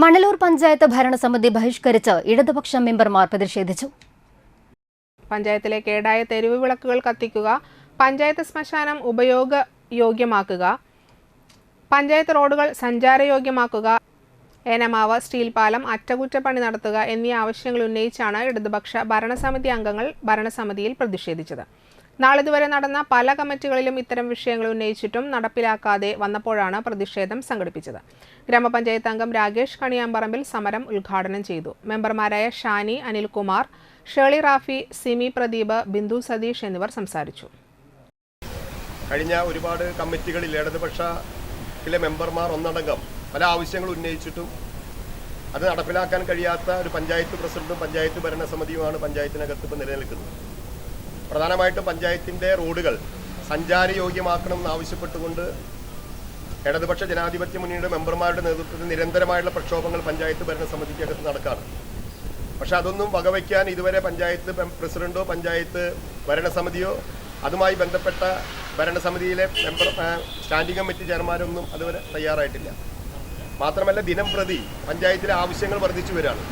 മണലൂർ പഞ്ചായത്ത് ഭരണസമിതി ബഹിഷ്കരിച്ച് ഇടതുപക്ഷ മെമ്പർമാർ പ്രതിഷേധിച്ചു. പഞ്ചായത്തിലെ കേടായ തെരുവ് വിളക്കുകൾ കത്തിക്കുക പഞ്ചായത്ത് ശ്മശാനം ഉപയോഗയോഗ്യമാക്കുക പഞ്ചായത്ത് റോഡുകൾ സഞ്ചാരയോഗ്യമാക്കുക ഏനമാവ് സ്റ്റീൽ പാലം അറ്റകുറ്റപ്പണി നടത്തുക എന്നീ ആവശ്യങ്ങൾ ഉന്നയിച്ചാണ് ഇടതുപക്ഷ ഭരണസമിതി അംഗങ്ങൾ ഭരണസമിതിയിൽ പ്രതിഷേധിച്ചത്. നാളിതുവരെ നടന്ന പല കമ്മിറ്റികളിലും ഇത്തരം വിഷയങ്ങൾ ഉന്നയിച്ചിട്ടും നടപ്പിലാക്കാതെ വന്നപ്പോഴാണ് പ്രതിഷേധം സംഘടിപ്പിച്ചത്. ഗ്രാമപഞ്ചായത്ത് അംഗം രാകേഷ് കണിയാമ്പറമ്പിൽ സമരം ഉദ്ഘാടനം ചെയ്തു. മെമ്പർമാരായ ഷാനി അനിൽകുമാർ ഷേളി റാഫി സിമി പ്രദീപ് ബിന്ദു സതീഷ് എന്നിവർ സംസാരിച്ചു. കഴിഞ്ഞ ഒരുപാട് കമ്മിറ്റികളിൽ ഇടതുപക്ഷത്തിലെ മെമ്പർമാർ ഒന്നടങ്കം പല ആവശ്യങ്ങൾ ഉന്നയിച്ചിട്ടും അത് നടപ്പിലാക്കാൻ കഴിയാത്ത ഒരു പഞ്ചായത്ത് പ്രസിഡന്റും പഞ്ചായത്ത് ഭരണസമിതിയുമാണ് പഞ്ചായത്തിനകത്ത് ഇപ്പോൾ നിലനിൽക്കുന്നത്. പ്രധാനമായിട്ടും പഞ്ചായത്തിന്റെ റോഡുകൾ സഞ്ചാരയോഗ്യമാക്കണമെന്ന് ആവശ്യപ്പെട്ടുകൊണ്ട് ഇടതുപക്ഷ ജനാധിപത്യ മുന്നണിയുടെ മെമ്പർമാരുടെ നേതൃത്വത്തിൽ നിരന്തരമായുള്ള പ്രക്ഷോഭങ്ങൾ പഞ്ചായത്ത് ഭരണ ഭരണസമിതിക്കകത്ത് നടക്കാറ്. പക്ഷെ അതൊന്നും വകവയ്ക്കാൻ ഇതുവരെ പഞ്ചായത്ത് പ്രസിഡന്റോ പഞ്ചായത്ത് ഭരണസമിതിയോ അതുമായി ബന്ധപ്പെട്ട ഭരണസമിതിയിലെ മെമ്പർ സ്റ്റാൻഡിംഗ് കമ്മിറ്റി ചെയർമാരൊന്നും അതുവരെ തയ്യാറായിട്ടില്ല. മാത്രമല്ല ദിനം പ്രതി പഞ്ചായത്തിലെ ആവശ്യങ്ങൾ വർദ്ധിച്ചു വരികയാണ്.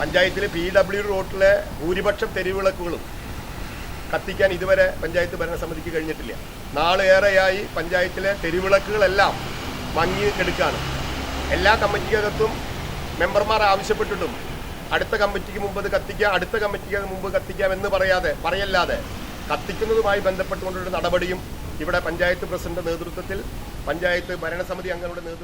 പഞ്ചായത്തിലെ പി ഡബ്ല്യു റോട്ടിലെ ഭൂരിപക്ഷം തെരുവിളക്കുകളും കത്തിക്കാൻ ഇതുവരെ പഞ്ചായത്ത് ഭരണസമിതിക്ക് കഴിഞ്ഞിട്ടില്ല. നാളേറെയായി പഞ്ചായത്തിലെ തെരുവിളക്കുകളെല്ലാം മങ്ങി കെടുക്കാണ് എല്ലാ കമ്മിറ്റിക്കകത്തും മെമ്പർമാർ ആവശ്യപ്പെട്ടിട്ടും അടുത്ത കമ്മിറ്റിക്ക് മുമ്പ് അത് കത്തിക്കാം അടുത്ത കമ്മിറ്റിക്ക് മുമ്പ് കത്തിക്കാം എന്ന് പറയാതെ പറയല്ലാതെ കത്തിക്കുന്നതുമായി ബന്ധപ്പെട്ടുകൊണ്ടൊരു നടപടിയും ഇവിടെ പഞ്ചായത്ത് പ്രസിഡന്റ് നേതൃത്വത്തിൽ പഞ്ചായത്ത് ഭരണസമിതി അംഗങ്ങളുടെ നേതൃത്വത്തിൽ